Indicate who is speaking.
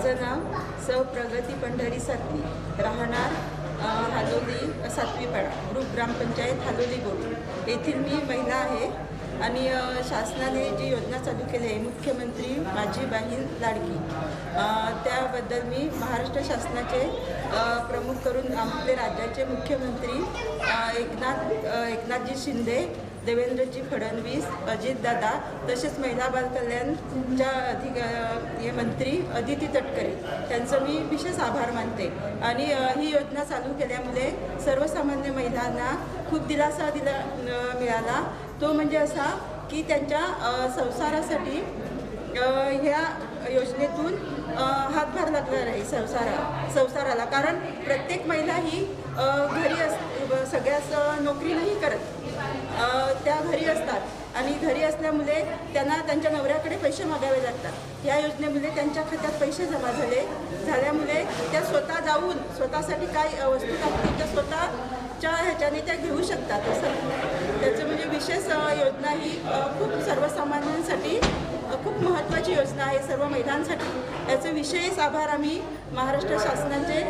Speaker 1: माझं नाव सौ प्रगती पंढरी सातवी. राहणार हालोली सातवीपाडा ग्रुप ग्रामपंचायत हालोली बोर्ड. येथील मी महिला आहे आणि शासनाने जी योजना चालू केली आहे मुख्यमंत्री माझी बहीण लाडकी. त्याबद्दल मी महाराष्ट्र शासनाचे प्रमुख करून आपले राज्याचे मुख्यमंत्री एकनाथ एकनाथजी शिंदे देवेंद्रजी फडणवीस अजितदादा तसेच महिला बालकल्याणच्या अधिक हे मंत्री अदिती तटकरे त्यांचं मी विशेष आभार मानते. आणि ही योजना चालू केल्यामुळे सर्वसामान्य महिलांना खूप दिलासा दिला मिळाला. तो म्हणजे असा की त्यांच्या संसारासाठी ह्या योजनेतून हातभार लागला राहील संसारा संसाराला. कारण प्रत्येक महिला ही सगळ्याच नोकरी नाही करत. त्या घरी असतात. आणि घरी असल्यामुळे त्यांना त्यांच्या नवऱ्याकडे पैसे मागावे लागतात. या योजनेमुळे त्यांच्या खात्यात पैसे जमा झाले. झाल्यामुळे त्या स्वतः जाऊन स्वतःसाठी काय वस्तू लागतील त्या स्वतःच्या ह्याच्याने त्या घेऊ शकतात. असं त्याचं म्हणजे विशेष योजना ही खूप सर्वसामान्यांसाठी खूप महत्त्वाची योजना आहे सर्व महिलांसाठी. याचे विशेष आभार आम्ही महाराष्ट्र शासनाचे